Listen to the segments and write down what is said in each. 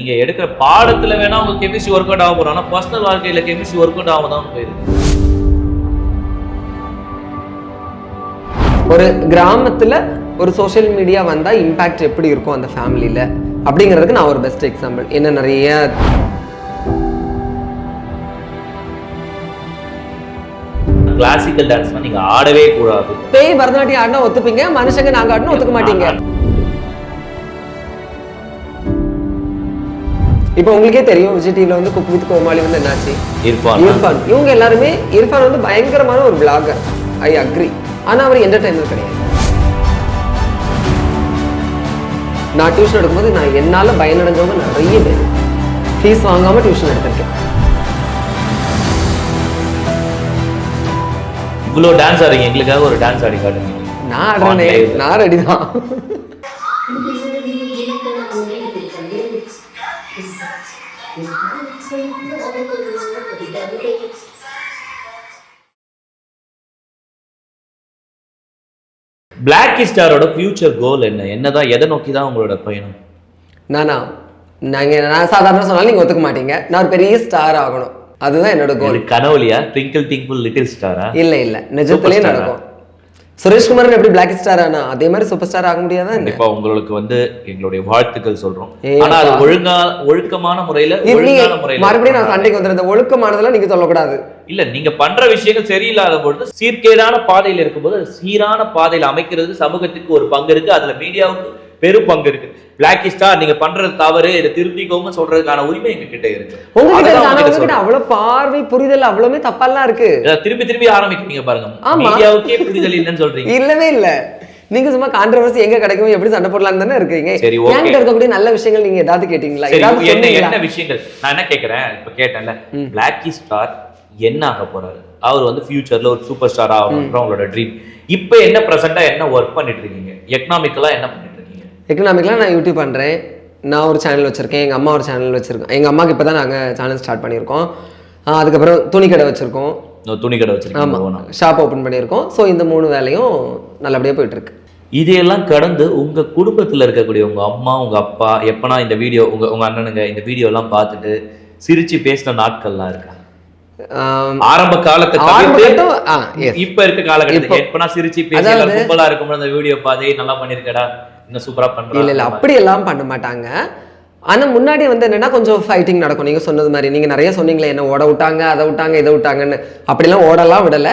நீங்க எடுக்கிற பாடத்துல வேணா உங்க கெமிஸ்ட்ரி ஒர்க் அவுட் ஆக போறோம் ஆனா பர்சனல் வாழ்க்கையில கெமிஸ்ட்ரி ஒர்க் அவுட் ஆகாம தான் போயிருக்கு ஒரு கிராமத்துல ஒரு சோஷியல் மீடியா வந்தா இம்பாக்ட் எப்படி இருக்கும் அந்த ஃபேமிலியில அப்படிங்கிறதுக்கு நான் ஒரு பெஸ்ட் எக்ஸாம்பிள் என்ன நிறைய கிளாசிக்கல் டான்ஸ்லாம் நீங்க ஆடவே கூடாது. பேய் பரதநாட்டியம் ஆடினா ஒத்துப்பீங்க மனுஷங்க நாங்க ஆடினா ஒத்துக்க மாட்டீங்க. இப்போ உங்களுக்கே தெரியும் விஜய் டிவில வந்து குக் வித் கோமாளி வந்து என்னாச்சு? இர்ஃபான். இர்ஃபான். இவங்க எல்லாருமே இர்ஃபான் வந்து பயங்கரமான ஒரு பிளாகர் ஐ அக்ரி ஆனா அவர் என்டர்டைனர் கிடையாது. நான் டியூஷன் எடுக்கும்போது நான் என்னால பயனடைஞ்சவங்க நிறைய பேர். ஃபீஸ் வாங்காம டியூஷன் எடுத்திருக்கேன். இவ்வளவு டான்ஸ் ஆடுறீங்க. எங்களுக்காக ஒரு டான்ஸ் ஆடி காட்டுங்க. நான் ஆடுறேனே. நான் ரெடி தான். பிளாக் ஸ்டாரோட ஃபியூச்சர் கோல் என்ன? என்னதான் எதை நோக்கி தான் உங்களோட பயணம்? நானா நாங்க நான் சாதாரண சொன்னாலும் நீங்க ஒத்துக்க மாட்டீங்க. நான் ஒரு பெரிய ஸ்டார் ஆகணும். அதுதான் என்னோட கோல் கனவுலியா? ட்விங்கிள் டிங்கிள் லிட்டில் ஸ்டாரா இல்ல இல்ல. நிஜத்திலே Superstar-ஆ? நடக்கும். சுரேஷ்குமாரன் எப்படி பிளாக் ஸ்டார் ஆனா? அதே மாதிரி சூப்பர் ஸ்டார் ஆக முடியாதா? கண்டிப்பா உங்களுக்கு வந்து எங்களுடைய வாழ்த்துக்கள் சொல்றோம். ஆனா அது. ஒழுங்கா ஒழுக்கமான முறையில ஒழுங்கான முறையில மறுபடியும் நான் சண்டைக்கு இந்த ஒழுக்கமானதெல்லாம் நீங்க சொல்லக்கூடாது. இல்ல நீங்க பண்ற விஷயங்கள் சரியில்லாத பொழுது சீர்கேடான பாதையில இருக்கும்போது சீரான பாதையில அமைக்கிறது சமூகத்துக்கு ஒரு பங்கு இருக்கு. அதுல மீடியாவுக்கு பெரும் பங்கு இருக்கு. பிளாக் ஸ்டார் நீங்க பண்றது தவறு இதை திருத்திக்கோங்க சொல்றதுக்கான உரிமை எங்க கிட்ட இருக்கு அவ்வளவு பார்வை புரிதல் அவ்வளவுமே தப்பெல்லாம் இருக்கு. இதை திரும்பி திரும்பி ஆரம்பிக்கிறீங்க பாருங்க. மீடியாவுக்கே புரிதல் இல்லைன்னு சொல்றீங்க. இல்லவே இல்ல. நீங்க சும்மா கான்ட்ரவர்சி எங்க கிடைக்கும் எப்படி சண்டை போடலாம்னு தானே இருக்கீங்க. சரி. என்கிட்ட இருக்கக்கூடிய நல்ல விஷயங்கள் நீங்க ஏதாவது கேட்டீங்களா? என்ன என்ன விஷயங்கள்? நான் என்ன கேக்குறேன்? இப்ப கேட்டேன்ல. பிளாக்கி ஸ்டார் என்ன ஆக போறாரு? அவர் வந்து ஃபியூச்சர்ல ஒரு சூப்பர் ஸ்டார் ஆகணும்ன்ற உங்களோட ட்ரீம் இப்போ என்ன பிரசண்டா என்ன ஒர்க் பண்ணிட்டு இருக்கீங்க? எக்கனாமிக்கலா என்ன எக்கனாமிக்லாம் நான் யூடியூப் பண்றேன். நான் ஒரு சேனல் வச்சிருக்கேன். எங்க அம்மா ஒரு சேனல் வச்சிருக்கோம் எங்க அம்மாக்கு இப்பதான் நாங்க சேனல் ஸ்டார்ட் பண்ணியிருக்கோம். அதுக்கப்புறம் துணி கடை வச்சிருக்கோம். இன்னும் துணி கடை வச்சிருக்கீங்க. ஆமா. ஷாப் ஓபன் பண்ணியிருக்கோம். ஸோ இந்த மூணு வேலையும் நல்லபடியா போயிட்டு இருக்கு இதையெல்லாம் கடந்து உங்க குடும்பத்துல இருக்கக்கூடிய உங்க அம்மா உங்க அப்பா எப்பனா இந்த வீடியோ உங்க உங்க அண்ணனுங்க இந்த வீடியோ எல்லாம் பார்த்துட்டு சிரிச்சு பேசின நாட்கள்லாம் இருக்கா? ஆரம்ப காலத்தை. இப்ப இருக்க காலகட்டத்தில் இப்போ- எப்பனா சிரிச்சு பேசி கும்பலா இருக்கும்போது அந்த வீடியோ "ஏய், நல்லா பண்ணிருக்கடா? இன்னும் சூப்பராக பண்றா இல்ல இல்ல அப்படி எல்லாம் பண்ண மாட்டாங்க. ஆனா முன்னாடி வந்து என்னன்னா கொஞ்சம் ஃபைட்டிங் நடக்கும். நீங்க சொன்னது மாதிரி. நீங்க நிறைய சொன்னீங்களே என்ன ஓட விட்டாங்க அதை விட்டாங்க இதை விட்டாங்கன்னு. அப்படிலாம் ஓடலாம் விடல.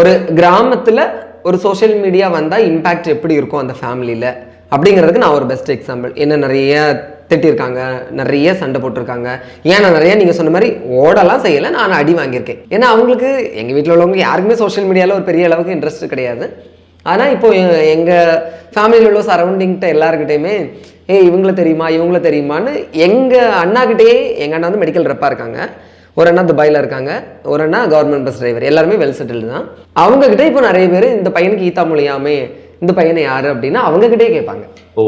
ஒரு கிராமத்துல ஒரு சோஷியல் மீடியா வந்தால் இம்பேக்ட் எப்படி இருக்கும் அந்த ஃபேமிலியில அப்படிங்கிறதுக்கு நான் ஒரு பெஸ்ட் எக்ஸாம்பிள் என்ன நிறைய திட்டிருக்காங்க நிறைய சண்டை போட்டிருக்காங்க. ஏன் நான் நிறைய நீங்க சொன்ன மாதிரி ஓடலாம் செய்யலை நான் அடி வாங்கியிருக்கேன். ஏன்னா அவங்களுக்கு எங்க வீட்டில் உள்ளவங்க யாருக்குமே சோஷியல் மீடியால ஒரு பெரிய அளவுக்கு இன்ட்ரெஸ்ட் கிடையாது. ஆனா இப்போ எ- எங்க ஃபேமிலியில் உள்ள சரௌண்டிங்கிட்ட எல்லாருக்கிட்டையுமே ஏய் இவங்கள தெரியுமா? இவங்கள தெரியுமான்னு எங்க அண்ணாக்கிட்டேயே எங்க அண்ணா வந்து மெடிக்கல் ரெப்பா இருக்காங்க. ஒரு அண்ணா துபாயில இருக்காங்க. ஒரு அண்ணா கவர்மெண்ட் பஸ் டிரைவர் எல்லாருமே வெல் செட்டில்டு தான். அவங்க கிட்ட இப்போ நிறைய பேர் இந்த பையனுக்கு ஈத்தா மொழியாமே இந்த பையனை யாரு? அப்படின்னா அவங்க கிட்டே கேட்பாங்க. ஓ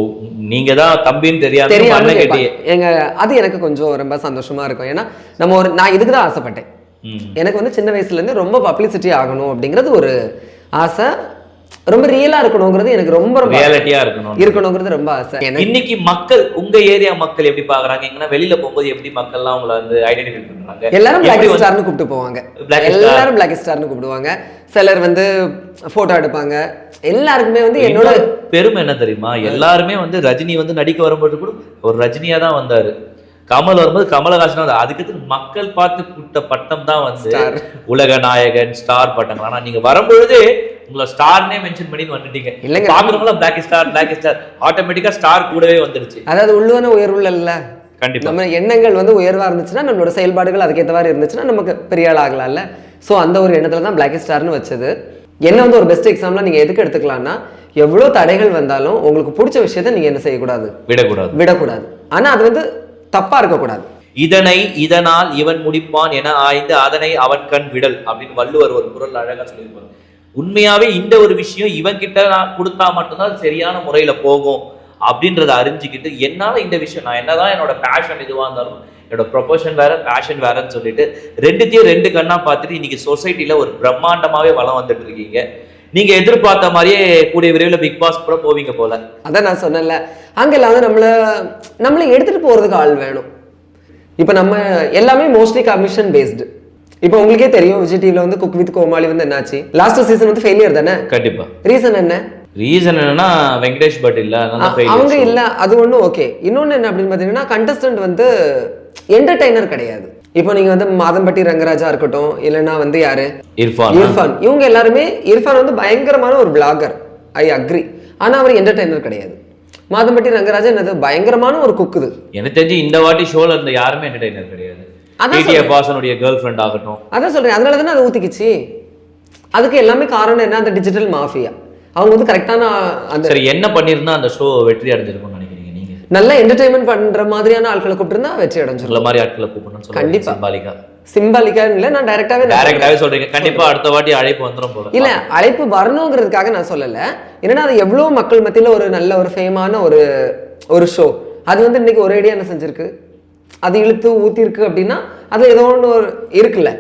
நீங்க தான் தம்பின்னு தெரியாம தெரியாம எங்க அது எனக்கு கொஞ்சம் ரொம்ப சந்தோஷமா இருக்கும். ஏன்னா நம்ம ஒரு நான் இதுக்கு தான் ஆசைப்பட்டேன். எனக்கு வந்து சின்ன வயசுல இருந்து ரொம்ப பப்ளிசிட்டி ஆகணும் அப்படிங்கிறது ஒரு ஆசை. ரொம்ப ரியலா இருக்கணுங்கிறது எனக்கு ரொம்ப ரொம்ப ரியாலிட்டியா இருக்கணும் இருக்கணுங்கிறது ரொம்ப ஆசை. இன்னைக்கு மக்கள் உங்க ஏரியா மக்கள் எப்படி பாக்குறாங்க எங்கன்னா வெளியில போகும்போது எப்படி மக்கள்லாம் உங்களை வந்து ஐடென்டிஃபை பண்றாங்க? எல்லாரும் பிளாக் ஸ்டார்னு கூப்பிட்டு போவாங்க. எல்லாரும் பிளாக் ஸ்டார்னு கூப்பிடுவாங்க. சிலர் வந்து போட்டோ எடுப்பாங்க. எல்லாருக்குமே வந்து என்னோட பெருமை என்ன தெரியுமா? எல்லாருமே வந்து ரஜினி வந்து நடிக்க வரும்போது கூட ஒரு ரஜினியா தான் வந்தாரு. கமல் வரும்போது கமலஹாசன் வந்தாரு அதுக்கு மக்கள் பார்த்து கூட்ட பட்டம் தான் வந்து. உலக நாயகன் ஸ்டார் பட்டங்கள். ஆனா நீங்க வரும்பொழுது உங்களை ஸ்டார்னே மென்ஷன் பண்ணி வந்துட்டீங்க. இல்லைங்க. பாக்குறவங்களா பிளாக் ஸ்டார் பிளாக் ஸ்டார் ஆட்டோமேட்டிக்கா ஸ்டார் கூடவே வந்துருச்சு. அதாவது உள்ளுவன உயர்வுல இல்ல. கண்டிப்பா. நம்ம எண்ணங்கள் வந்து உயர்வா இருந்துச்சுன்னா நம்மளோட செயல்பாடுகள் அதுக்கேற்ற மாதிரி இருந்துச்சுன்னா நமக்கு பெரிய ஆள் ஆகலாம்ல. ஸோ அந்த ஒரு எண்ணத்துல தான் பிளாக் ஸ்டார்னு வச்சது. என்ன வந்து ஒரு பெஸ்ட் எக்ஸாம்பிளா நீங்க எதுக்கு எடுத்துக்கலாம்னா எவ்வளவு தடைகள் வந்தாலும் உங்களுக்கு பிடிச்ச விஷயத்த நீங்க என்ன செய்யக்கூடாது? விடக்கூடாது. விடக்கூடாது. ஆனா அது வந்து தப்பா இருக்கக்கூடாது. இதனை இதனால் இவன் முடிப்பான் என ஆய்ந்து அதனை அவன் கண் விடல் அப்படின்னு வள்ளுவர் ஒரு குரல் அழகா சொல்லியிருப்பார். உண்மையாவே இந்த ஒரு விஷயம் இவன் கிட்ட நான் கொடுத்தா மட்டும்தான் சரியான முறையில போகும் அப்படின்றத அறிஞ்சுக்கிட்டு என்னால இந்த விஷயம் நான் என்னதான் என்னோட பேஷன் இதுவா இருந்தாலும் என்னோட ப்ரொபோஷன் வேற பேஷன் வேறன்னு சொல்லிட்டு ரெண்டுத்தையும் ரெண்டு கண்ணா பார்த்துட்டு இன்னைக்கு சொசைட்டில ஒரு பிரம்மாண்டமாவே வளம் வந்துட்டு இருக்கீங்க. நீங்க எதிர்பார்த்த மாதிரியே கூடிய விரைவில் பிக் பாஸ் கூட போவீங்க போல. அதான் நான் சொன்னேன்ல. அங்கெல்லாம் வந்து நம்மள நம்மளை எடுத்துட்டு போறதுக்கு ஆள் வேணும். இப்போ நம்ம எல்லாமே மோஸ்ட்லி கமிஷன் பேஸ்டு இப்போ உங்களுக்கே தெரியும் விஜய் டிவில வந்து குக் வித் கோமாளி வந்து என்னாச்சு? லாஸ்ட் சீசன் வந்து ஃபெயிலியர் தானே? கண்டிப்பா. ரீசன் என்ன? ரீசன் என்னன்னா வெங்கடேஷ் பட் இல்ல. அவங்க இல்ல அது ஒண்ணும் ஓகே இன்னொன்னு என்ன அப்படின்னு பாத்தீங்கன்னா கண்டஸ்டன்ட் வந்து என்டர்டைனர் கிடையாது. இப்போ நீங்க வந்து மாதம்பட்டி ரங்கராஜா இருக்கட்டும் இல்லைன்னா வந்து யாரு? இர்ஃபான். இர்ஃபான். இவங்க எல்லாருமே இர்ஃபான் வந்து பயங்கரமான ஒரு பிளாகர் ஐ அக்ரி ஆனா அவர் என்டர்டைனர் கிடையாது. மாதம்பட்டி ரங்கராஜா என்னது? பயங்கரமான ஒரு குக்குது. எனக்கு தெரிஞ்சு இந்த வாட்டி ஷோல இருந்த யாருமே என்டர்டைனர் கிடையாது. வாசனுடைய கேர்ள் ஃப்ரெண்ட் ஆகட்டும். அதான் சொல்றேன். அதனால தானே அதை ஊத்திக்கிச்சு. அதுக்கு எல்லாமே காரணம் என்ன? அந்த டிஜிட்டல் மாஃபியா அவங்க வந்து கரெக்டான அந்த சரி என்ன பண்ணிருந்தா அந்த ஷோ வெற்றி நீங்க நல்ல என்டர்டைன்மெண்ட் பண்ற மாதிரியான ஆட்களை கூப்பிட்டுருந்தா வெற்றி அடைஞ்சிரும் சொல்ல மாதிரி ஆட்களை கூப்பிடணும்னு சொல்லுங்க கண்டிப்பா. சிம்பாலிக்கா சிம்பாலிக்கா இல்ல நான் டைரக்டாவே டைரக்டாவே சொல்றீங்க. கண்டிப்பா அடுத்த வாட்டி அழைப்பு வந்துரும் போல. இல்ல அழைப்பு வரணுங்கிறதுக்காக நான் சொல்லல. என்னன்னா அது எவ்வளவு மக்கள் மத்தியில ஒரு நல்ல ஒரு ஃபேமான ஒரு ஒரு ஷோ அது வந்து இன்னைக்கு ஒரேடியா என்ன செஞ்சிருக்கு? அது இழுத்து ஊத்திருக்கு அப்படின்னா அது ஏதோ ஒன்று ஒரு இருக்குல்ல.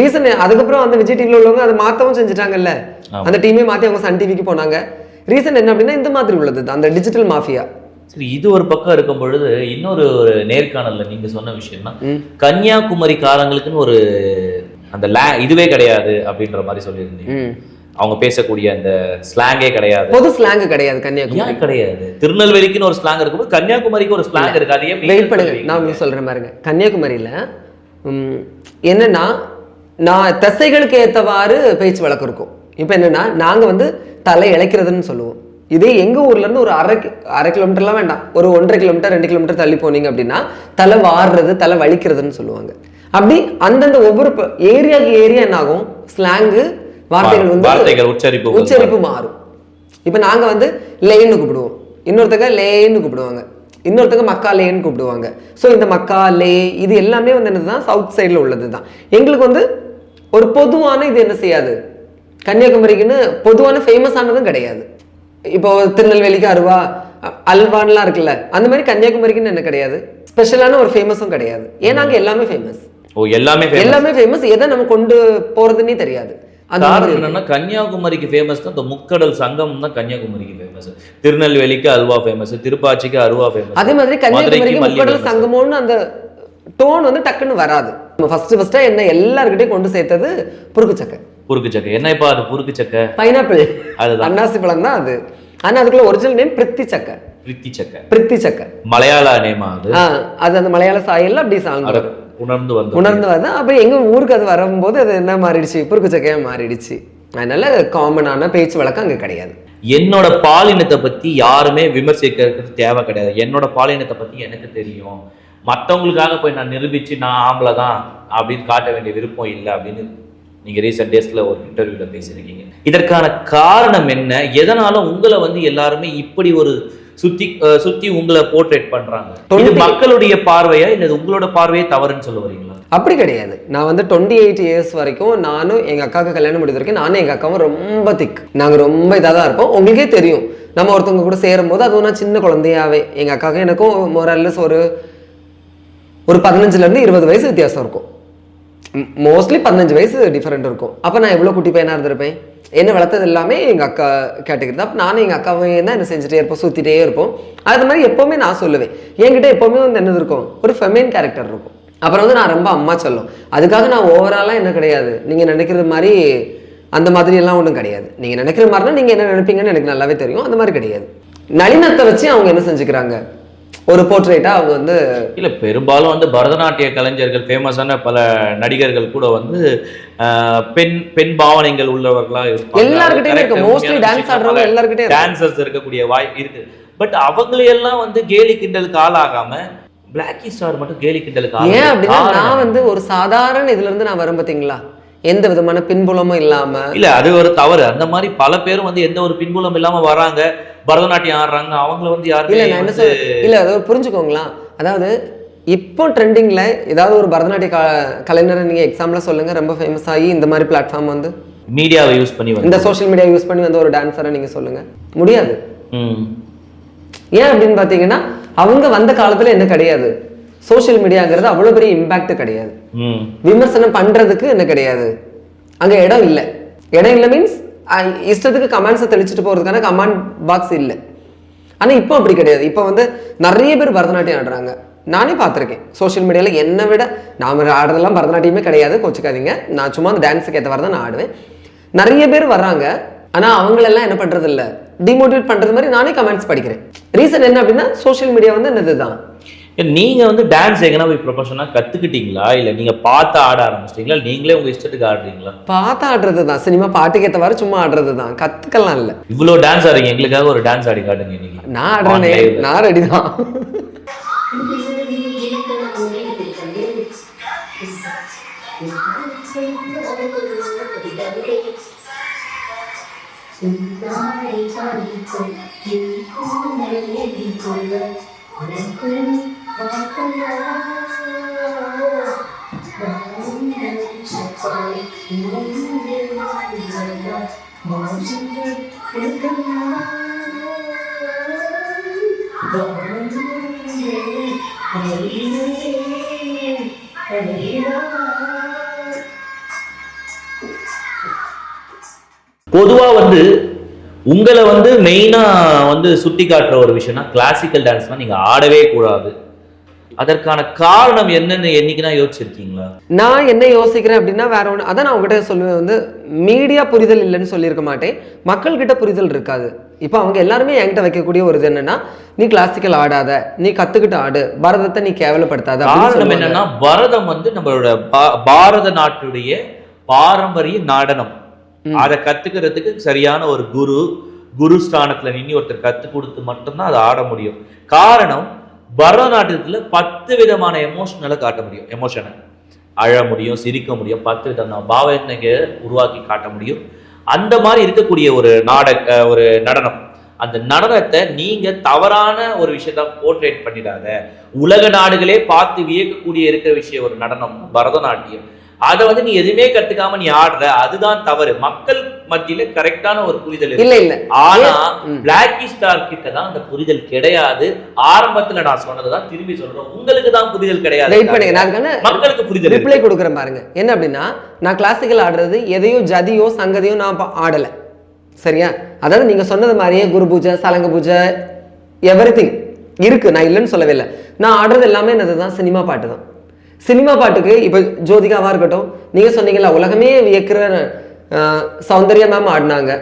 ரீசன் அதுக்கப்புறம் அந்த விஜய் டிவில உள்ளவங்க அதை மாத்தவும் செஞ்சுட்டாங்கல்ல. அந்த டீமே மாத்தி அவங்க சன் டிவிக்கு போனாங்க. ரீசன் என்ன அப்படின்னா இந்த மாதிரி உள்ளது அந்த டிஜிட்டல் மாஃபியா சரி இது ஒரு பக்கம் இருக்கும் பொழுது இன்னொரு ஒரு நேர்காணல்ல நீங்க சொன்ன விஷயம்னா ம். கன்னியாகுமரி காரங்களுக்குன்னு ஒரு அந்த லே இதுவே கிடையாது அப்படின்ற மாதிரி சொல்லியிருந்தீங்க. அவங்க பேசக்கூடிய அந்த ஸ்லாங்கே கிடையாது. பொது ஸ்லாங் கிடையாது கன்னியாகுமரி. கிடையாது? திருநெல்வேலிக்குன்னு ஒரு ஸ்லாங் இருக்கும்போது கன்னியாகுமரிக்கு ஒரு ஸ்லாங் இருக்கு அது ஏன் வெயிட் பண்ணுங்க. நான் உங்களுக்கு சொல்றேன் பாருங்க. கன்னியாகுமரியில என்னன்னா நான் தசைகளுக்கு ஏத்தவாறு பேச்சு வழக்கு இருக்கும். இப்போ என்னன்னா நாங்க வந்து தலை இழைக்கிறதுன்னு சொல்லுவோம். இதே எங்க ஊர்ல இருந்து ஒரு அரை அரை கிலோமீட்டர்லாம் வேண்டாம். ஒரு ஒன்றரை கிலோமீட்டர் ரெண்டு கிலோமீட்டர் தள்ளி போனீங்க அப்படின்னா தலை வாடுறது தலை வலிக்கிறதுன்னு சொல்லுவாங்க. அப்படி அந்தந்த ஒவ்வொரு ஏரியாக்கு ஏரியா என்ன ஆகும் ஸ்லாங்கு வார்த்தைகள் வந்து உச்சரிப்பு உச்சரிப்பு மாறும். இப்போ நாங்க வந்து லேன்னு கூப்பிடுவோம். இன்னொருத்தங்க லேன்னு கூப்பிடுவாங்க. இன்னொருத்தங்க மக்கா லேன்னு கூப்பிடுவாங்க. ஸோ இந்த மக்கா லே இது எல்லாமே வந்து என்னதுதான்? சவுத் சைடில் உள்ளது தான் எங்களுக்கு வந்து ஒரு பொதுவான இது என்ன செய்யாது? கன்னியாகுமரிக்குன்னு பொதுவான ஃபேமஸானதும் கிடையாது. இப்போ திருநெல்வேலிக்கு அருவா அல்வான்லாம் இருக்குல்ல அந்த மாதிரி கன்னியாகுமரிக்குன்னு என்ன கிடையாது? ஸ்பெஷலான ஒரு ஃபேமஸும் கிடையாது. ஏன்னா அங்கே எல்லாமே ஃபேமஸ் ஓ எல்லாமே. எல்லாமே ஃபேமஸ் எதை நம்ம கொண்டு போறதுன்னே தெரியாது. காரணம் என்னன்னா கன்னியாகுமரிக்கு ஃபேமஸ் தான் இந்த முக்கடல் சங்கம் தான் கன்னியாகுமரிக்கு ஃபேமஸ் திருநெல்வேலிக்கு அல்வா ஃபேமஸ் திருப்பாச்சிக்கு அருவா ஃபேமஸ் அதே மாதிரி கன்னியாகுமரிக்கு முக்கடல். சங்கமோன்னு அந்த டோன் வந்து டக்குன்னு வராது. நம்ம ஃபர்ஸ்ட் ஃபர்ஸ்டா என்ன எல்லார்கிட்டயும் கொண்டு சேர்த்தது புருக்கு சக்கை. புருக்கு சக்கை. என்ன இப்ப அது புருக்கு சக்கை? பைனாப்பிள். அதுதான். அன்னாசி பழம் தான் அது. ஆனா அதுக்குள்ள ஒரிஜினல் நேம் பிரித்தி சக்கை. பிரித்தி சக்கை. பிரித்தி சக்கை. மலையாள நேமா அது? அது அந்த மலையாள சாயல்ல அப்படி சாங் அத உணர்ந்து வந்து உணர்ந்து வருது அப்ப எங்க ஊருக்கு அது வரும்போது அது என்ன மாறிடுச்சு? புருக்கு சக்கையா மாறிடுச்சு. அதனால காமனான பேச்சு வழக்கம் அங்க கிடையாது. என்னோட பாலினத்தை பத்தி யாருமே விமர்சிக்கிறது தேவை கிடையாது. என்னோட பாலினத்தை பத்தி எனக்கு தெரியும். மத்தவங்களுக்காக போய் நான் நிரூபிச்சு நான் ஆம்பளை தான் அப்படின்னு காட்ட வேண்டிய விருப்பம் இல்லை அப்படின்னு நீங்க ரீசெண்ட் டேஸ்ல ஒரு இன்டர்வியூல பேசியிருக்கீங்க. இதற்கான காரணம் என்ன? எதனால உங்களை வந்து எல்லாருமே இப்படி ஒரு சுத்தி சுத்தி உங்களை போர்ட்ரேட் பண்றாங்க? இது மக்களுடைய பார்வையா? இல்ல இது உங்களோட பார்வையே தவறுன்னு சொல்ல வரீங்களா அப்படி கிடையாது. நான் வந்து டுவெண்ட்டி எயிட் இயர்ஸ் வரைக்கும் நானும் எங்கள் அக்காவுக்கு கல்யாணம் முடிஞ்ச வரைக்கும் நானும் எங்கள் அக்காவும் ரொம்ப திக் நாங்கள் ரொம்ப இதாக தான் இருப்போம். உங்களுக்கே தெரியும். நம்ம ஒருத்தவங்க கூட சேரும்போது அதுவும் நான் சின்ன குழந்தையாவே. எங்கள் அக்காவுக்கும் எனக்கும் மொரல்லஸ் ஒரு ஒரு பதினஞ்சுலேருந்து இருபது வயசு வித்தியாசம் இருக்கும். மோஸ்ட்லி பதினஞ்சு வயசு டிஃப்ரெண்ட் இருக்கும். அப்போ நான் எவ்வளோ குட்டி பையனாக இருந்திருப்பேன்? என்ன வளர்த்தது எல்லாமே எங்கள் அக்கா கேட்டகரி தான். அப்போ நானும் எங்கள் அக்காவையும் தான் என்ன செஞ்சுட்டே இருப்போம் சுற்றிட்டே இருப்போம். அது மாதிரி எப்போவுமே நான் சொல்லுவேன். என்கிட்ட எப்போவுமே வந்து என்னது இருக்கும்? ஒரு ஃபெமின் கேரக்டர் இருக்கும். அப்புறம் வந்து நான் ரொம்ப அம்மா சொல்லும். அதுக்காக நான் ஓவராலாக என்ன கிடையாது. நீங்கள் நினைக்கிறது மாதிரி அந்த மாதிரி எல்லாம் ஒன்றும் கிடையாது. நீங்கள் நினைக்கிற மாதிரினா நீங்கள் என்ன நினைப்பீங்கன்னு எனக்கு நல்லாவே தெரியும். அந்த மாதிரி கிடையாது. நளினத்தை வச்சு அவங்க என்ன செஞ்சுக்கிறாங்க? ஒரு போர்ட்ரேட்டாக அவங்க வந்து இல்ல பெரும்பாலும் வந்து பரதநாட்டிய கலைஞர்கள் ஃபேமஸான பல நடிகர்கள் கூட வந்து பெண் பெண் பாவனைகள் உள்ளவர்களா எல்லார்கிட்டயும் இருக்கு. Mostly dance ஆடுறவங்க இருக்கு. டான்சர்ஸ் இருக்கக்கூடிய வாய்ப்பு இருக்கு. பட் அவங்களையெல்லாம் வந்து கேலி கிண்டலுக்கு ஆளாகாம பிளாக்கி ஸ்டார் மட்டும் கேலி கிண்டலுக்கு ஏன். அப்படின்னா நான் வந்து ஒரு சாதாரண இதுல இருந்து நான் வரும் பாத்தீங்களா எந்த விதமான பின்புலமும் இல்லாம. இல்ல அது ஒரு தவறு. அந்த மாதிரி பல பேரும் வந்து எந்த ஒரு பின்புலம் இல்லாம வராங்க. பரதநாட்டியம் ஆடுறாங்க. அவங்கள வந்து யாருமே இல்ல அதை புரிஞ்சுக்கோங்களேன். அதாவது இப்போ ட்ரெண்டிங்ல ஏதாவது ஒரு பரதநாட்டிய கலைஞரை நீங்க எக்ஸாம்பிளா சொல்லுங்க. ரொம்ப ஃபேமஸ் ஆகி இந்த மாதிரி பிளாட்ஃபார்ம் வந்து. மீடியாவை யூஸ் பண்ணி வந்து இந்த சோஷியல் மீடியா யூஸ் பண்ணி வந்து ஒரு டான்ஸரை நீங்க சொல்லுங்க. முடியாது. ஏன் அப்படின்னு பாத்தீங்கன்னா அவங்க வந்த காலத்துல என்ன கிடையாது? சோஷியல் மீடியாங்கிறது அவ்வளவு பெரிய இம்பாக்ட் கிடையாது. விமர்சனம் பண்றதுக்கு என்ன கிடையாது? அங்க இடம் இல்லை. இடம் இல்லை மீன்ஸ் இஷ்டத்துக்கு கமெண்ட்ஸை தெளிச்சுட்டு போகிறதுக்கான கமெண்ட் பாக்ஸ் இல்லை. ஆனால் இப்போ அப்படி கிடையாது. இப்போ வந்து நிறைய பேர் பரதநாட்டியம் ஆடுறாங்க. நானே பார்த்துருக்கேன். சோஷியல் மீடியாவில் என்னை விட நாம் ஆடுறதெல்லாம் பரதநாட்டியமே கிடையாது. கோச்சிக்காதீங்க. நான் சும்மா அந்த டான்ஸுக்கு ஏற்றவாறு தான் நான் ஆடுவேன். நிறைய பேர் வர்றாங்க. ஆனால் அவங்களெல்லாம் என்ன பண்ணுறது இல்லை டிமோட்டிவேட் பண்ணுறது மாதிரி நானே கமெண்ட்ஸ் படிக்கிறேன். ரீசன் என்ன அப்படின்னா சோஷியல் மீடியா வந்து என்னது தான் நீங்க வந்து டான்ஸ் எங்கன்னா போய் ப்ரொஃபஷனா கத்துக்கிட்டீங்களா? இல்ல நீங்க பார்த்து ஆட ஆரம்பிச்சிட்டீங்களா? நீங்களே உங்க இஷ்டத்துக்கு ஆடுறீங்களா? பார்த்து ஆடுறது தான் சினிமா பாட்டுக்கு ஏற்றவாறு சும்மா ஆடுறது தான் கற்றுக்கலாம் இல்லை. இவ்வளவு டான்ஸ் ஆடுறீங்க. எங்களுக்காக ஒரு டான்ஸ் ஆடி காட்டுங்க இன்னைக்கு. நான் ஆடுறேனே. நான் ரெடி தான் பொதுவா வந்து உங்களை வந்து மெயினா வந்து சுட்டி காட்டுற ஒரு விஷயம்னா கிளாசிக்கல் டான்ஸ்னா நீங்க ஆடவே கூடாது. அதற்கான காரணம் என்னன்னு என்னைக்குனா யோசிச்சிருக்கீங்களா? நான் என்ன யோசிக்கிறேன் அப்படின்னா வேற ஒன்று அதான் நான் உங்ககிட்ட சொல்லுவேன் வந்து மீடியா புரிதல் இல்லைன்னு சொல்லியிருக்க மாட்டேன். மக்கள்கிட்ட புரிதல் இருக்காது. இப்போ அவங்க எல்லாருமே என்கிட்ட வைக்கக்கூடிய ஒரு இது என்னன்னா நீ கிளாசிக்கல் ஆடாத நீ கத்துக்கிட்டு ஆடு பரதத்தை நீ கேவலப்படுத்தாத காரணம். என்னன்னா பரதம் வந்து நம்மளோட பாரத நாட்டுடைய பாரம்பரிய நடனம். அதை கத்துக்கிறதுக்கு சரியான ஒரு குரு குரு ஸ்தானத்துல நின்று ஒருத்தர் கத்து கொடுத்து மட்டும்தான் அதை ஆட முடியும். காரணம் பரதநாட்டியத்தில் பத்து விதமான எமோஷனலை காட்ட முடியும். எமோஷனை அழ முடியும் சிரிக்க முடியும் பத்து விதமான பாவனைங்க உருவாக்கி காட்ட முடியும். அந்த மாதிரி இருக்கக்கூடிய ஒரு நாடக ஒரு நடனம். அந்த நடனத்தை நீங்க தவறான ஒரு விஷயத்த போர்ட்ரேட் பண்ணிடாத. உலக நாடுகளே பார்த்து வியக்கக்கூடிய இருக்கிற விஷயம் ஒரு நடனம் பரதநாட்டியம். அதை வந்து நீ எதுவுமே கத்துக்காம நீ ஆடுற அதுதான் தவறு. மக்கள் மத்தியில கரெக்டான ஒரு புரிதல் இல்ல இல்ல. ஆனா. பிளாக்கி ஸ்டார் கிட்ட தான் அந்த புரிதல் கிடையாது. ஆரம்பத்துல நான் சொன்னதுதான் திரும்பி சொல்றேன் உங்களுக்கு தான் புரிதல் கிடையாது. வெயிட் பண்ணுங்க நான் மக்களுக்கு புரிதல். ரிப்ளை கொடுக்குறேன் பாருங்க. என்ன அப்படின்னா நான் கிளாசிக்கல் ஆடுறது எதையோ ஜதியோ சங்கதியோ நான் ஆடல. சரியா? அதாவது நீங்க சொன்னது மாதிரியே குரு பூஜை சலங்க பூஜை எவ்ரி இருக்கு. நான் இல்லைன்னு சொல்லவே இல்லை. நான் ஆடுறது எல்லாமே என்னது தான் சினிமா பாட்டு தான். சினிமா பாட்டுக்கு இப்போ ஜோதிகாவா இருக்கட்டும் நீங்க சொன்னீங்கல்ல உலகமே வியக்கிற சௌந்தர்யா மேம் ஆடினாங்க.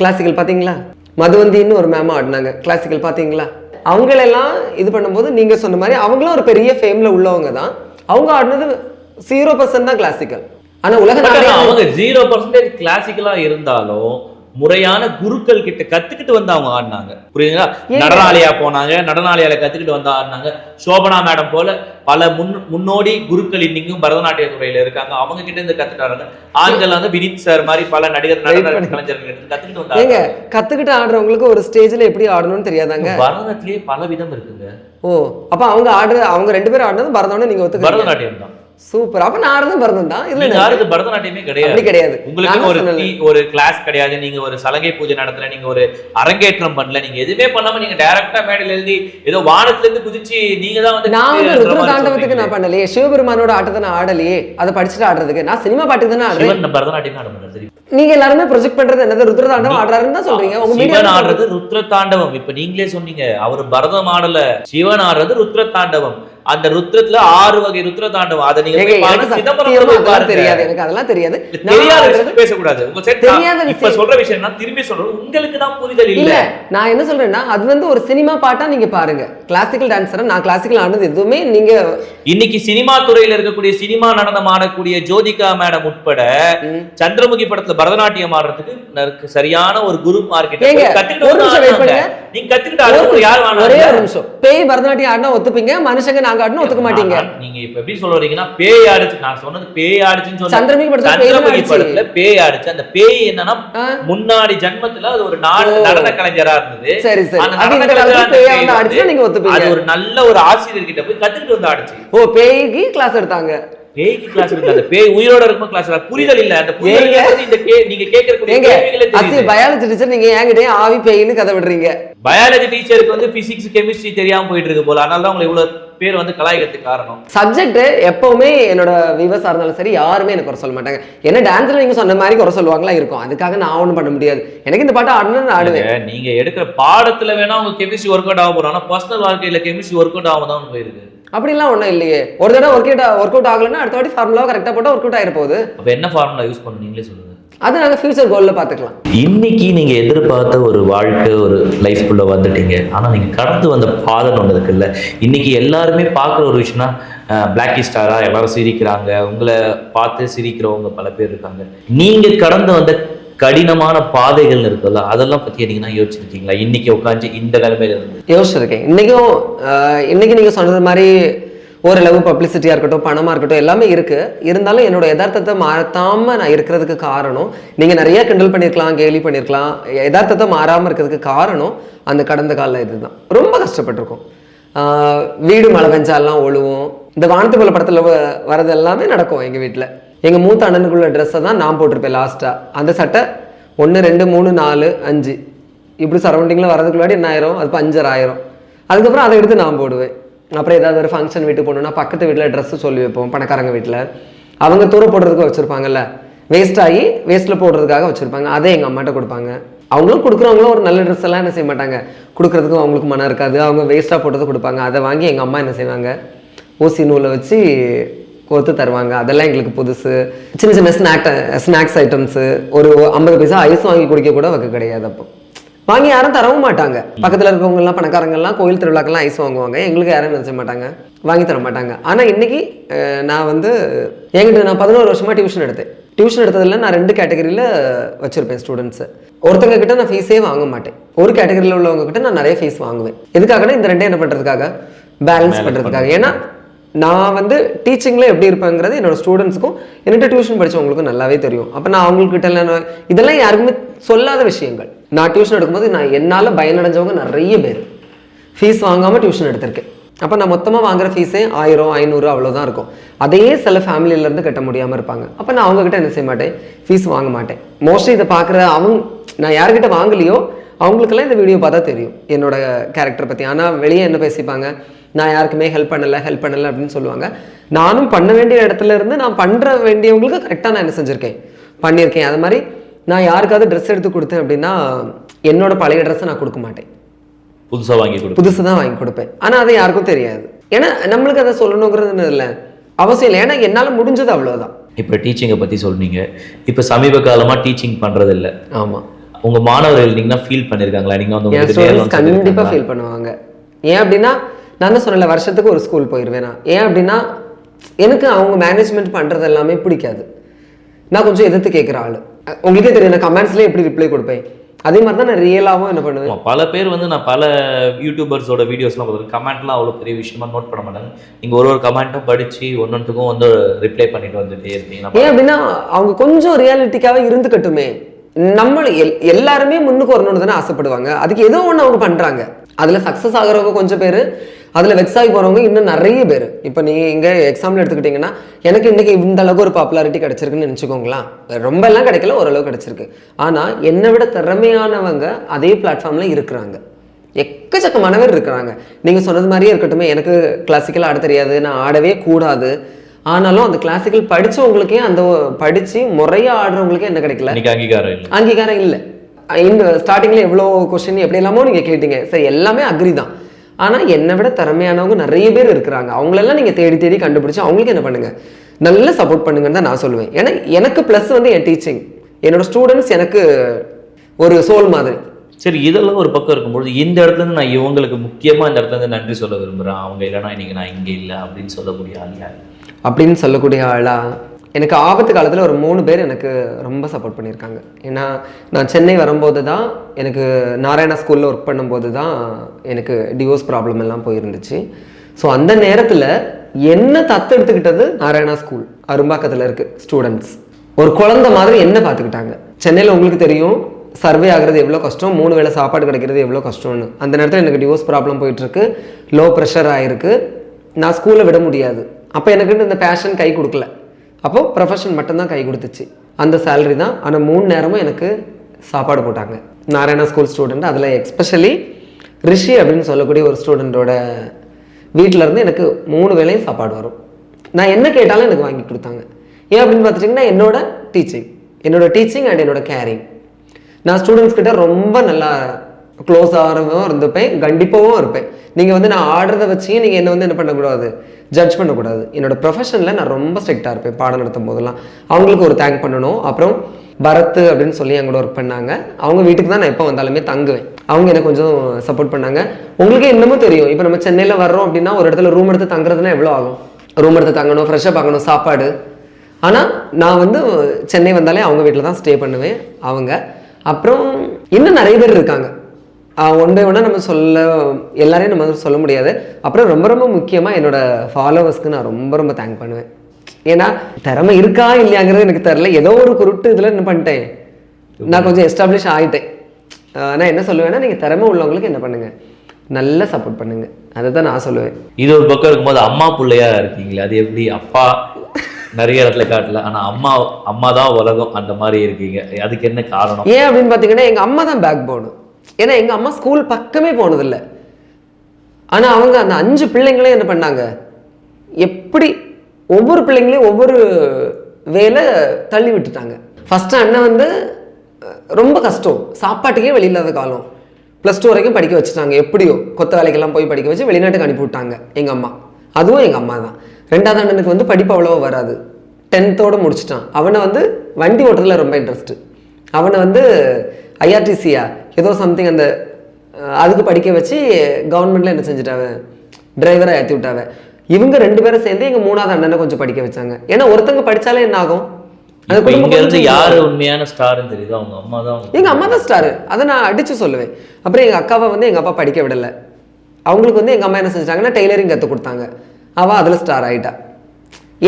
கிளாசிக்கல் பாத்தீங்களா? மதுவந்தின்னு ஒரு மேம் ஆடினாங்க. கிளாசிக்கல் பாத்தீங்களா? அவங்களெல்லாம் இது பண்ணும்போது நீங்க சொன்ன மாதிரி அவங்களும் ஒரு பெரிய ஃபேம்ல உள்ளவங்க தான். அவங்க ஆடினது ஜீரோ பர்சன்ட் தான் கிளாசிக்கல் ஆனா உலக அவங்க ஜீரோ பர்சன்டேஜ் கிளாசிக்கலா இருந்தாலும் முறையான குருக்கள் கிட்ட கத்துக்கிட்டு வந்து அவங்க ஆடினாங்க. புரியுதுங்களா? நடனாலயா போனாங்க நடனாலயால கத்துக்கிட்டு வந்து ஆடினாங்க. சோபனா மேடம் போல பல முன் முன்னோடி குருக்கள் இன்னைக்கும் பரதநாட்டிய துறையில இருக்காங்க. அவங்க கிட்ட இருந்து கத்துட்டு வராங்க ஆண்கள் வந்து வினித் சார் மாதிரி பல நடிகர் நடன. கலைஞர்கள் கத்துக்கிட்டு வந்து ஏங்க ஆடுறாங்க. கத்துக்கிட்டு ஆடுறவங்களுக்கு ஒரு ஸ்டேஜ்ல எப்படி ஆடணும்னு தெரியாதாங்க? பரதத்திலேயே பல விதம் இருக்குங்க. ஓ அப்ப அவங்க ஆடுற அவங்க ரெண்டு பேரும் ஆடினது பரதம்னு நீங்க ஒத்துக்க பரதநாட்டியம் தான். சூப்பர் அப்ப ஆடுறது பரதம் தான். இல்ல ஆடுறது பரதநாட்டியமே கிடையாது. கிடையாது. உங்களுக்கு ஒரு ஒரு கிளாஸ் கிடையாது. நீங்க ஒரு சலங்கை பூஜை நடத்தல நீங்க ஒரு அரங்கேற்றம் பண்ணல நீங்க எதுவுமே பண்ணாம நீங்க டைரக்டா மேடையில எழுதி ஏதோ வானத்துல இருந்து குதிச்சு நீங்க தான் வந்து நான் வந்து ருத்ர தாண்டவத்துக்கு. நான் பண்ணலையே. சிவபெருமானோட ஆட்டத்தை நான் ஆடலையே. அதை படிச்சுட்டு ஆடுறதுக்கு. நான் சினிமா பாட்டுக்கு தானே ஆடுறேன். பரதநாட்டியம் ஆட தெரியுமா? நீங்க எல்லாருமே ப்ரொஜெக்ட் பண்றது என்னது? ருத்ர தாண்டவம் ஆடுறாருன்னு தான் சொல்றீங்க. உங்க சிவன் ஆடுறது ருத்ர தாண்டவம். இப்ப நீங்களே சொன்னீங்க அவர் பரதம் ஆடல. சிவன் ஆடுறது ருத்ர தாண்டவம். அந்த ருத்ரத்துல ஆறு வகை ருத்ர தாண்டவம். அதை நீங்க பாருங்க. தெரியாது எனக்கு அதெல்லாம் தெரியாது. தெரியாத பேசக்கூடாது. தெரியாத இப்ப. சொல்ற விஷயம் நான் திரும்பி சொல்றேன். உங்களுக்கு தான் புரிதல் இல்ல. நான் என்ன சொல்றேன்னா அது வந்து ஒரு சினிமா பாட்டா நீங்க பாருங்க. கிளாசிக்கல் டான்ஸரா நான் கிளாசிக்கல் ஆனது எதுவுமே நீங்க இன்னைக்கு சினிமா துறையில இருக்கக்கூடிய சினிமா நடனம் ஆடக்கூடிய ஜோதிகா மேடம் உட்பட. சந்திரமுகி படத்துல பரதநாட்டியம் ஆடுறதுக்கு சரியான ஒரு குரு மார்க்கெட் கத்துக்கிட்டு. நீங்க கத்துக்கிட்டு யார் ஒரே ஒரு நிமிஷம். பேய் பரதநாட்டியம் ஆடினா ஒத்துப்பீங்க மனுஷங்க நாங்க ஒத்துக்க மாட்டீங்க. நீங்க இப்ப எப்படி சொல்ல வரீங்கன்னா பேய் ஆடுச்சு. நான் சொன்னது பேய் ஆடுச்சுன்னு சொன்னேன். சந்திரமுகி படத்துல பேய் ஆடிச்சு. அந்த பேய் என்னன்னா முன்னாடி ஜன்மத்துல அது ஒரு நாட-. நடன கலைஞரா இருந்தது. சரி சரி. அது நீங்க அது ஒத்துப்பீங்க. ஒரு நல்ல ஒரு ஆசிரியர் கிட்ட போய் கத்துக்கிட்டு வந்து ஆடுச்சு. ஓ பேய்க்கு கிளாஸ் எடுத்தாங்க. பேய்க்கு கிளாஸ் இருக்கு அந்த பேய் உயிரோட இருக்கும் கிளாஸ் புரிதல் இல்ல. அந்த புரிதல் இந்த கே நீங்க தெரியுது. பயாலஜி டீச்சர் நீங்க என்கிட்டயே ஆவி பேய்னு கதை விடுறீங்க? பயாலஜி டீச்சருக்கு வந்து பிசிக்ஸ் கெமிஸ்ட்ரி தெரியாம போயிட்டு இருக்கு போல. அதனால தான் உங்களை இவ்வளவு பேர் வந்து கலாய்க்கிறதுக்கு காரணம். சப்ஜெக்ட் எப்பவுமே என்னோட வியூவர்ஸாக இருந்தாலும் சரி யாருமே எனக்கு குறை சொல்ல மாட்டாங்க. என்ன டான்ஸ்ல நீங்க சொன்ன மாதிரி குறை சொல்லுவாங்களா இருக்கும். அதுக்காக நான் ஒன்றும் பண்ண முடியாது. எனக்கு இந்த பாட்டு ஆடணும்னு ஆடுவேன். நீங்க- நீங்க எடுக்கிற பாடத்துல வேணா உங்க கெமிஸ்ட்ரி ஒர்க் அவுட் ஆக போறோம். ஆனா பர்சனல் வாழ்க்கையில கெமிஸ்ட்ரி ஒர்க் அவுட் ஆகாம தான் போயிருக்கு. அப்படிலாம் ஒன்றும் இல்லையே. ஒரு தடவை ஒர்க் அவுட் ஒர்க் அவுட் ஆகலைன்னா அடுத்த வாட்டி ஃபார்முலாவை கரெக்டாக போட்டால் ஒர்க் அவுட் ஆயிர போகுது. அப்ப என்ன ஃபார்முலா யூஸ் பண்ணணும்? நீங்களே சொல்லுங்க. அது நாங்கள் ஃபியூச்சர் கோலில் பார்த்துக்கலாம் இன்னைக்கு நீங்க எதிர்பார்த்த ஒரு வாழ்க்கை ஒரு லைஃப்குள்ள வந்துட்டீங்க. ஆனா நீங்க கடந்து வந்த பாதைன்னு ஒன்று இருக்குல்ல இன்னைக்கு எல்லாருமே பார்க்குற ஒரு விஷயம்னா பிளாக்கி ஸ்டாரா எல்லாரும் சிரிக்கிறாங்க. உங்களை பார்த்து சிரிக்கிறவங்க பல பேர் இருக்காங்க. நீங்க கடந்து வந்த கடினமான பாதைகள் இருக்குல்ல அதெல்லாம் பத்தி நீங்க யோசிச்சிருக்கீங்களா? இன்னைக்கு உட்காந்து இந்த நிலைமையில இருந்து. யோசிச்சிருக்கேன். இன்றைக்கும் இன்னைக்கு நீங்கள் சொன்னது மாதிரி ஓரளவு பப்ளிசிட்டியாக இருக்கட்டும் பணமாக இருக்கட்டும் எல்லாமே இருக்குது இருந்தாலும் என்னோட யதார்த்தத்தை மாற்றாமல் நான் இருக்கிறதுக்கு காரணம் நீங்கள் நிறைய கிண்டல் பண்ணியிருக்கலாம் கேலி பண்ணியிருக்கலாம் யதார்த்தத்தை மாறாமல் இருக்கிறதுக்கு காரணம் அந்த கடந்த காலம் இதுதான். ரொம்ப கஷ்டப்பட்டிருக்கோம். வீடு மழை பெஞ்சாலாம் ஒழுவும். இந்த வானத்து போல படத்தில் வரது எல்லாமே நடக்கும் எங்கள் வீட்டில் எங்கள் மூத்த அண்ணனுக்குள்ள ட்ரெஸ்ஸை தான் நான் போட்டிருப்பேன் லாஸ்ட்டாக அந்த சட்டை ஒன்று ரெண்டு மூணு நாலு அஞ்சு. இப்படி சரௌண்டிங்கில் வரதுக்குள்ளாடி என்ன ஆயிரும்? அது பஞ்சர் ஆயிரும். அதுக்கப்புறம் அதை எடுத்து நான் போடுவேன். அப்புறம் ஏதாவது ஒரு ஃபங்க்ஷன் வீட்டுக்கு போகணுன்னா பக்கத்து வீட்டில் ட்ரெஸ்ஸு சொல்லி வைப்போம் பணக்காரங்க வீட்டில். அவங்க தூர போடுறதுக்கு வச்சுருப்பாங்கல்ல. வேஸ்ட் ஆகி வேஸ்ட்டில் போடுறதுக்காக வச்சுருப்பாங்க. அதை எங்கள் அம்மாட்ட கொடுப்பாங்க. அவங்களும் கொடுக்குறவங்களும் ஒரு நல்ல ட்ரெஸ் எல்லாம் என்ன செய்ய மாட்டாங்க. கொடுக்குறதுக்கும் அவங்களுக்கு மனம் இருக்காது. அவங்க வேஸ்ட்டாக போட்டதை கொடுப்பாங்க. அதை வாங்கி எங்கள் அம்மா என்ன செய்வாங்க? ஊசி நூலை வச்சு கோர்த்து தருவாங்க. அதெல்லாம் எங்களுக்கு புதுசு. சின்ன சின்ன ஸ்நாக் ஸ்நாக்ஸ் ஐட்டம்ஸு ஒரு ஐம்பது பைசா ஐஸ் வாங்கி குடிக்க கூட வைக்க கிடையாது அப்போ. வாங்கி யாரும் தரவும் மாட்டாங்க. பக்கத்தில் இருக்கவங்க எல்லாம் பணக்காரங்க எல்லாம் கோயில் திருவிழாக்கெல்லாம் ஐஸ் வாங்குவாங்க. எங்களுக்கு யாரும் நினைச்ச மாட்டாங்க. வாங்கி தர மாட்டாங்க. ஆனால் இன்னைக்கு நான் வந்து என்கிட்ட நான் பதினோரு வருஷமா டியூஷன் எடுத்தேன். டியூஷன் எடுத்ததில் நான் ரெண்டு கேட்டகரியில் வச்சிருப்பேன் ஸ்டூடெண்ட்ஸை ஒருத்தங்க கிட்ட நான் ஃபீஸே வாங்க மாட்டேன். ஒரு கேட்டகரியில் உள்ளவங்க கிட்ட நான் நிறைய ஃபீஸ் வாங்குவேன். எதுக்காகனா இந்த ரெண்டே என்ன பண்ணுறதுக்காக பேலன்ஸ் பண்ணுறதுக்காக ஏன்னா நான் வந்து டீச்சிங்கில் எப்படி இருப்பேங்கிறது என்னோட ஸ்டூடெண்ட்ஸுக்கும் என்கிட்ட டியூஷன் படித்தவங்களுக்கும் நல்லாவே தெரியும். அப்போ நான் அவங்கக்கிட்ட எல்லாம் இதெல்லாம் யாருக்குமே சொல்லாத விஷயங்கள். நான் டியூஷன் எடுக்கும்போது நான் என்னால் பயனடைஞ்சவங்க நிறைய பேர். ஃபீஸ் வாங்காமல் டியூஷன் எடுத்திருக்கேன். அப்போ நான் மொத்தமாக வாங்குற ஃபீஸே ஆயிரம் ஐநூறு அவ்வளோதான் இருக்கும். அதையே சில ஃபேமிலியிலேருந்து கட்ட முடியாமல் இருப்பாங்க. அப்போ நான் அவங்கக்கிட்ட என்ன செய்ய மாட்டேன்? ஃபீஸ் வாங்க மாட்டேன். மோஸ்ட்லி இதை பார்க்குற அவங்க நான் யார்கிட்ட வாங்கலையோ அவங்களுக்கெல்லாம் இந்த வீடியோ பார்த்தா தெரியும் என்னோட கேரக்டர் பற்றி ஆனால் வெளியே என்ன பேசிப்பாங்க? நான் யாருக்குமே ஹெல்ப் பண்ணலை ஹெல்ப் பண்ணலை அப்படின்னு சொல்லுவாங்க. நானும் பண்ண வேண்டிய இடத்துல இருந்து நான் பண்ணுற வேண்டியவங்களுக்கு கரெக்டாக நான் என்ன செஞ்சுருக்கேன்? பண்ணியிருக்கேன் அது மாதிரி நான் யாருக்காவது ட்ரெஸ் எடுத்து கொடுத்தேன் அப்படின்னா என்னோட பழைய ட்ரெஸ்ஸை நான் கொடுக்க மாட்டேன். புதுசா வாங்கி கொடுப்போம் புதுசு தான் வாங்கி கொடுப்பேன். ஆனால் அது யாருக்கும் தெரியாது. ஏன்னா நம்மளுக்கு அதை சொல்லணுங்கிறது இல்லை. அவசியம் இல்லை. ஏன்னா என்னால் முடிஞ்சது அவ்வளோதான் இப்போ டீச்சிங்கை பத்தி சொன்னீங்க இப்போ சமீப காலமா டீச்சிங் பண்றது இல்ல ஆமாம் உங்க மாணவர்கள் நீங்க ஃபீல் பண்ணிருக்காங்களா? நீங்க வந்து கண்டிப்பாக? ஃபீல் பண்ணுவாங்க. ஏன் அப்படின்னா நான் தான் சொன்னல வருஷத்துக்கு ஒரு ஸ்கூல் போயிடுவேன் நான் ஏன் அப்படின்னா எனக்கு அவங்க மேனேஜ்மெண்ட் பண்ணுறது எல்லாமே பிடிக்காது. நான் கொஞ்சம் எதிர்த்து கேட்குற ஆள். உங்களுக்கே தெரியும் நான் கமெண்ட்ஸ்லேயே எப்படி ரிப்ளை கொடுப்பேன்? அதே மாதிரி தான் நான் ரியலாகவும் என்ன பண்ணுவேன்? பல பேர் வந்து நான் பல யூடியூபர்ஸோட வீடியோஸ்லாம் பார்த்துருக்கேன். கமெண்ட்லாம் அவ்வளோ பெரிய விஷயமா நோட் பண்ண மாட்டாங்க. நீங்கள் ஒரு ஒரு கமெண்ட்டும் படித்து ஒன்னொன்றுக்கும் வந்து ரிப்ளை பண்ணிட்டு வந்துட்டே இருக்கீங்க ஏன் அப்படின்னா அவங்க கொஞ்சம் ரியாலிட்டிக்காக இருந்துக்கட்டுமே. நம்ம எல் எல்லாருமே முன்னுக்கு வரணும்னு தானே ஆசைப்படுவாங்க. அதுக்கு ஏதோ ஒன்று அவங்க பண்ணுறாங்க அதில் சக்ஸஸ் ஆகுறவங்க கொஞ்சம் பேர் அதில் வெக்ஸ் ஆகி போகிறவங்க இன்னும் நிறைய பேர். இப்போ நீங்கள் இங்கே எக்ஸாம்பிள் எடுத்துக்கிட்டிங்கன்னா எனக்கு இன்னைக்கு இந்த அளவுக்கு ஒரு பாப்புலாரிட்டி கிடைச்சிருக்குன்னு நினச்சிக்கோங்களேன். ரொம்ப எல்லாம் கிடைக்கல ஓரளவு கிடைச்சிருக்கு. ஆனால் என்னை விட திறமையானவங்க அதே பிளாட்ஃபார்மில் இருக்கிறாங்க. எக்கச்சக்கமான பேர் இருக்கிறாங்க. நீங்கள் சொன்னது மாதிரியே இருக்கட்டுமே எனக்கு கிளாசிக்கல் ஆட தெரியாது நான் ஆடவே கூடாது. ஆனாலும் அந்த கிளாசிக்கல் படிச்சவங்களுக்கே அந்த படித்து முறையாக ஆடுறவங்களுக்கே என்ன கிடைக்கல? அங்கீகாரம் இல்லை. அங்கீகாரம் இல்லை. இந்த ஸ்டார்டிங்கில் எவ்வளோ கொஸ்டின் எப்படி எல்லாமோ நீங்கள் கேட்டீங்க. சரி எல்லாமே அக்ரி தான். ஆனால் என்னை விட திறமையானவங்க நிறைய பேர் இருக்கிறாங்க. அவங்களெல்லாம் நீங்கள் தேடி தேடி கண்டுபிடிச்சு அவங்களுக்கு என்ன பண்ணுங்க? நல்ல சப்போர்ட் பண்ணுங்கன்னு தான் நான் சொல்லுவேன். ஏன்னா எனக்கு ப்ளஸ் வந்து என் டீச்சிங் என்னோட ஸ்டூடெண்ட்ஸ் எனக்கு ஒரு சோல் மாதிரி. சரி இதெல்லாம் ஒரு பக்கம் இருக்கும்பொழுது இந்த இடத்துல நான் இவங்களுக்கு முக்கியமாக இந்த இடத்துல இருந்து நன்றி சொல்ல விரும்புகிறேன் அவங்க இல்லைன்னா இன்னைக்கு நான் இங்கே இல்லை அப்படின்னு சொல்லக்கூடிய ஆள் யார்? அப்படின்னு சொல்லக்கூடிய ஆளா? எனக்கு ஆபத்து காலத்தில் ஒரு மூணு பேர் எனக்கு ரொம்ப சப்போர்ட் பண்ணியிருக்காங்க. ஏன்னா நான் சென்னை வரும்போது தான் எனக்கு நாராயணா ஸ்கூலில் ஒர்க் பண்ணும்போது தான் எனக்கு டிவோர்ஸ் ப்ராப்ளம் எல்லாம் போயிருந்துச்சு. ஸோ அந்த நேரத்தில் என்ன தத்தெடுத்துக்கிட்டது நாராயணா ஸ்கூல் அரும்பாக்கத்தில் இருக்கு ஸ்டூடெண்ட்ஸ் ஒரு குழந்தை மாதிரி என்ன பார்த்துக்கிட்டாங்க? சென்னையில் உங்களுக்கு தெரியும் சர்வே ஆகிறது எவ்வளோ கஷ்டம்? மூணு வேளை சாப்பாடு கிடைக்கிறது எவ்வளோ கஷ்டம்னு. அந்த நேரத்தில் எனக்கு டிவோர்ஸ் ப்ராப்ளம் போயிட்டுருக்கு. லோ ப்ரெஷர் ஆகிருக்கு நான் ஸ்கூலை விட முடியாது. அப்போ எனக்கு இந்த பேஷன் கை கொடுக்கல. அப்போது ப்ரொஃபஷன் மட்டும்தான் கை கொடுத்துச்சு. அந்த சேலரி தான். ஆனால் மூணு நேரமும் எனக்கு சாப்பாடு போட்டாங்க. நாராயணா ஸ்கூல் ஸ்டூடெண்ட் அதில் எக்ஸ்பெஷலி ரிஷி அப்படின்னு சொல்லக்கூடிய ஒரு ஸ்டூடெண்ட்டோட வீட்டில இருந்து எனக்கு மூணு வேளையும் சாப்பாடு வரும். நான் என்ன கேட்டாலும் எனக்கு வாங்கி கொடுத்தாங்க. ஏன் அப்படின்னு பார்த்துட்டிங்கன்னா என்னோட டீச்சிங் என்னோட டீச்சிங் அண்ட் என்னோட கேரிங் நான் ஸ்டூடெண்ட்ஸ் கிட்ட ரொம்ப நல்லா க்ளோஸ் ஆகிறவும் இருந்துப்பேன் கண்டிப்பாகவும் இருப்பேன். நீங்கள் வந்து நான் ஆடுறத வச்சு நீங்கள் என்ன வந்து என்ன பண்ணக்கூடாது? ஜட்ஜ் பண்ணக்கூடாது. என்னோட ப்ரொஃபஷனில் நான் ரொம்ப ஸ்ட்ரிக்டாக இருப்பேன் பாடம் நடத்தும் போதெல்லாம். அவங்களுக்கு ஒரு தேங்க் பண்ணணும். அப்புறம் பரத் அப்படின்னு சொல்லி என் கூட ஒர்க் பண்ணாங்க. அவங்க வீட்டுக்கு தான் நான் எப்போ வந்தாலுமே தங்குவேன். அவங்க எனக்கு கொஞ்சம் சப்போர்ட் பண்ணாங்க. உங்களுக்கு என்னமோ தெரியும். இப்போ நம்ம சென்னையில் வர்றோம் அப்படின்னா ஒரு இடத்துல ரூம் எடுத்து தங்குறதுனா எவ்வளோ ஆகும்? ரூம் எடுத்து தங்கணும் ஃப்ரெஷ்ஷாக பார்க்கணும் சாப்பாடு. ஆனால் நான் வந்து சென்னை வந்தாலே அவங்க வீட்டில் தான் ஸ்டே பண்ணுவேன் அவங்க. அப்புறம் இன்னும் நிறைய பேர் இருக்காங்க. ஒன் பை ஒன்னாக நம்ம சொல்ல எல்லாரையும் நம்ம சொல்ல முடியாது. அப்புறம் ரொம்ப ரொம்ப முக்கியமாக என்னோட ஃபாலோவர்ஸ்க்கு நான் ரொம்ப ரொம்ப தேங்க் பண்ணுவேன். ஏன்னா திறமை இருக்கா இல்லையாங்கிறது எனக்கு தெரில ஏதோ ஒரு குருட்டு இதில் என்ன பண்ணிட்டேன். நான் கொஞ்சம் எஸ்டாப்ளிஷ் ஆகிட்டேன் நான் என்ன சொல்லுவேன்னா நீங்கள் திறமை உள்ளவங்களுக்கு என்ன பண்ணுங்க? நல்லா சப்போர்ட் பண்ணுங்க. அதை தான் நான் சொல்லுவேன். இது ஒரு பக்கம் இருக்கும்போது அம்மா பிள்ளையா இருக்கீங்களே அது எப்படி? அப்பா நிறைய இடத்துல காட்டல. ஆனா அம்மா அம்மா தான் உலகம் அந்த மாதிரி இருக்கீங்க. அதுக்கு என்ன காரணம்? ஏன் அப்படின்னு பார்த்தீங்கன்னா எங்கள் அம்மா தான் பேக் போனு ஏன்னா எங்கள் அம்மா ஸ்கூல் பக்கமே போனதில்லை. ஆனால் அவங்க அந்த அஞ்சு பிள்ளைங்களையும் என்ன பண்ணாங்க? எப்படி ஒவ்வொரு பிள்ளைங்களையும் ஒவ்வொரு வேலை தள்ளி விட்டுட்டாங்க. ஃபஸ்ட்டு அண்ணன் வந்து ரொம்ப கஷ்டம். சாப்பாட்டுக்கே வெளியில்லாத காலம். ப்ளஸ் டூ வரைக்கும் படிக்க வச்சுட்டாங்க. எப்படியோ கொத்த வேலைக்கெல்லாம் போய் படிக்க வச்சு வெளிநாட்டுக்கு அனுப்பி விட்டாங்க எங்கள் அம்மா. அதுவும் எங்கள் அம்மா தான். ரெண்டாவது அண்ணனுக்கு வந்து படிப்பு அவ்வளோவா வராது. டென்த்தோடு முடிச்சிட்டான். அவனை வந்து வண்டி ஓட்டுறதுல ரொம்ப இன்ட்ரெஸ்ட்டு அவனை வந்து ஐஆர்டிசியா ஏதோ சம்திங் அந்த அதுக்கு படிக்க வச்சு கவர்மெண்ட்ல என்ன செஞ்சுட்டாவ? டிரைவரை ஏற்றி விட்டாவ. இவங்க ரெண்டு பேரும் சேர்ந்து எங்க மூணாவது அண்ணனை கொஞ்சம் படிக்க வச்சாங்க. ஏன்னா ஒருத்தங்க படிச்சாலே என்ன ஆகும்? இருந்து யாரு உண்மையான ஸ்டார்னு தெரியுது? அவங்க அம்மா தான் எங்க அம்மா தான் ஸ்டாரு அதை நான் அடிச்சு சொல்லுவேன். அப்புறம் எங்க அக்காவை வந்து எங்க அப்பா படிக்க விடல. அவங்களுக்கு வந்து எங்க அம்மா என்ன செஞ்சாங்கன்னா டெய்லரிங் கற்றுக் கொடுத்தாங்க. அவ அதுல ஸ்டார் ஆயிட்டா.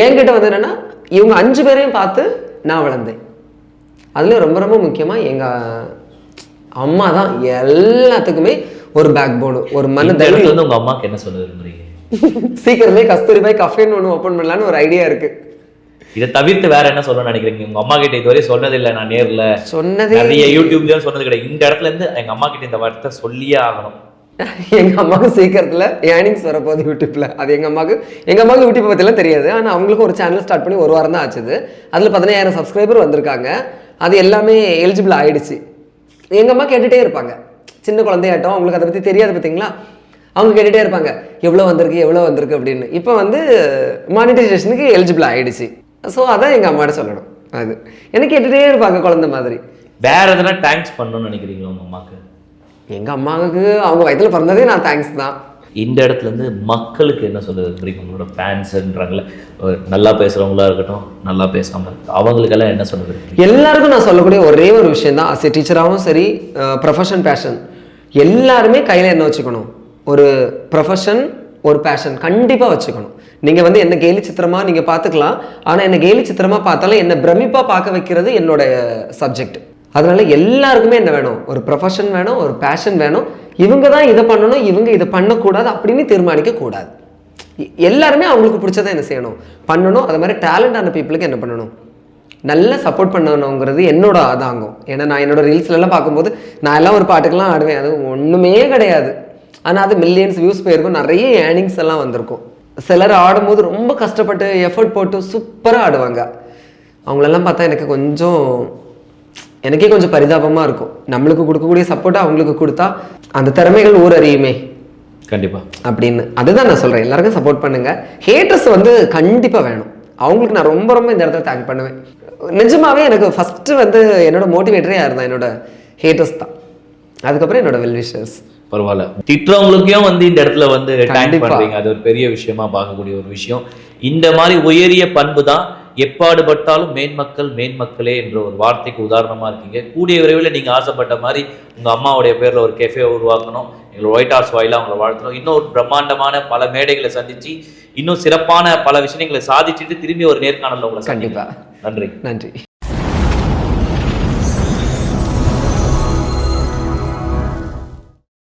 என்கிட்ட வந்து என்னன்னா இவங்க அஞ்சு பேரையும் பார்த்து நான் வளர்ந்தேன். அதுல ரொம்ப ரொம்ப முக்கியமா எங்க அம்மா தான் எல்லாத்துக்குமே ஒரு பேக் போர்டு ஒரு மன தைரியம். இடத்துல இருந்து உங்க அம்மாக்கு என்ன சொல்ல விரும்புறீங்க? சீக்கிரமே கஸ்தூரிபாய் கஃபேன்னு ஒன்று ஓப்பன் பண்ணலான்னு ஒரு ஐடியா இருக்கு. இதை தவிர்த்து வேற என்ன சொல்ல நினைக்கிறீங்க? உங்க அம்மா கிட்ட இதுவரை சொன்னது இல்ல நான் நேர்ல. சொன்னதே நிறைய யூடியூப்லயும் சொன்னது கிடையாது. இந்த இடத்துல இருந்து எங்க அம்மா கிட்ட இந்த வார்த்தை சொல்லியே ஆகணும். எங்க அம்மாவுக்கு சீக்கிரத்துல ஏர்னிங்ஸ் வரப்போகுது யூடியூப்ல. அது எங்க அம்மாவுக்கு எங்க அம்மாவுக்கு யூடியூப் பத்திலாம் தெரியாது. ஆனா அவங்களுக்கும் ஒரு சேனல் ஸ்டார்ட் பண்ணி ஒரு வாரம் தான் ஆச்சுது. அதுல பதினாயிரம் சப்ஸ்கிரைபர் வந்திருக்காங்க. அது எல்லாமே எலிஜிபிள் ஆயிடுச்சு. எங்க அம்மா கேட்டுட்டே இருப்பாங்க. சின்ன குழந்தையாட்டம் அவங்களுக்கு அதை பத்தி தெரியாது பார்த்தீங்களா அவங்க கேட்டுட்டே இருப்பாங்க. எவ்வளோ வந்திருக்கு எவ்வளோ வந்திருக்கு அப்படின்னு. இப்போ வந்து மானிட்டைசேஷனுக்கு எலிஜிபிள் ஆயிடுச்சு. ஸோ அதான் எங்க அம்மாட்ட சொல்லணும். அது. எனக்கு கேட்டுட்டே இருப்பாங்க குழந்தை மாதிரி. வேற எதனா தேங்க்ஸ் பண்ணணும்னு நினைக்கிறீங்களா உங்க அம்மாக்கு? எங்க அம்மாவுக்கு அவங்க வயத்துல பிறந்ததே நான் தேங்க்ஸ் தான். இந்த இடத்துல இருந்து மக்களுக்கு என்ன சொல்கிறது விரும்புறீங்க உங்களோட ஃபேன்ஸுன்றாங்கள நல்லா பேசுகிறவங்களா இருக்கட்டும் நல்லா பேசாமல் அவங்களுக்கெல்லாம் என்ன சொல்லுது எல்லாருக்கும் நான் சொல்லக்கூடிய ஒரே ஒரு விஷயம் தான் அஸ் டீச்சராகவும் சரி ப்ரொஃபஷன் பேஷன் எல்லாருமே கையில் என்ன வச்சுக்கணும்? ஒரு ப்ரொஃபஷன் ஒரு பேஷன் கண்டிப்பாக வச்சுக்கணும். நீங்கள் வந்து என்ன கேலி சித்திரமாக நீங்கள் பார்த்துக்கலாம் ஆனால் என்ன கேலி சித்திரமாக பார்த்தாலும் என்ன பிரமிப்பாக பார்க்க வைக்கிறது என்னோட சப்ஜெக்ட் அதனால எல்லாருக்குமே என்ன வேணும்? ஒரு ப்ரொஃபஷன் வேணும் ஒரு பேஷன் வேணும். இவங்க தான் இதை பண்ணணும் இவங்க இதை பண்ணக்கூடாது அப்படின்னு தீர்மானிக்கக்கூடாது எல்லாருமே அவங்களுக்கு பிடிச்சதை என்ன செய்யணும்? பண்ணணும். அது மாதிரி டேலண்டான பீப்புளுக்கு என்ன பண்ணணும்? நல்லா சப்போர்ட் பண்ணணுங்கிறது என்னோட அதாங்கம் ஏன்னா நான் என்னோட ரீல்ஸ்லலாம் பார்க்கும்போது நான் எல்லாம் ஒரு பாட்டுக்கெல்லாம் ஆடுவேன். அது ஒன்றுமே கிடையாது. ஆனால் அது மில்லியன்ஸ் வியூஸ் போயிருக்கும். நிறைய ஏர்னிங்ஸ் எல்லாம் வந்திருக்கும். சிலர் ஆடும்போது ரொம்ப கஷ்டப்பட்டு எஃபர்ட் போட்டு சூப்பராக ஆடுவாங்க. அவங்களெல்லாம் பார்த்தா எனக்கு கொஞ்சம் எனக்கே கொஞ்சம் பரிதாபமாக இருக்கும். நம்மளுக்கு கொடுக்கக்கூடிய சப்போர்ட்டை அவங்களுக்கு கொடுத்தா அந்த திறமைகள் ஊர் அறியுமே. கண்டிப்பா. அப்படின்னு அதுதான் நான் சொல்றேன். எல்லாருக்கும் சப்போர்ட் பண்ணுங்க. ஹேட்டர்ஸ் வந்து கண்டிப்பா வேணும். அவங்களுக்கு நான் ரொம்ப ரொம்ப இந்த இடத்துல தேங்க் பண்ணுவேன். நிஜமாவே எனக்கு ஃபர்ஸ்ட் வந்து என்னோட மோட்டிவேட்டரே யார் தான் என்னோட ஹேட்டர்ஸ் தான். அதுக்கப்புறம் என்னோட வெல்விஷர்ஸ் பரவாயில்ல. திட்டுறவங்களுக்கும் வந்து இந்த இடத்துல வந்து தேங்க் அது ஒரு பெரிய விஷயமா பார்க்கக்கூடிய ஒரு விஷயம். இந்த மாதிரி உயரிய பண்பு தான் எப்பாடுபட்டாலும் மேன்மக்கள் மேன்மக்களே என்ற ஒரு வார்த்தைக்கு உதாரணமா இருக்கீங்க. கூடிய விரைவில் நீங்க ஆசைப்பட்ட மாதிரி உங்க அம்மாவுடைய பேர்ல ஒரு கெஃபே உருவாக்கணும். எங்களோட ஒயிட் ஹவுஸ் வாயிலா அவங்களை வாழ்த்தணும். இன்னும் ஒரு பிரம்மாண்டமான பல மேடைகளை சந்திச்சு இன்னும் சிறப்பான பல விஷயங்களை சாதிச்சுட்டு திரும்பி ஒரு நேர்காணல்ல உங்களை கண்டிப்பா. சந்திக்கிறேன். நன்றி. நன்றி.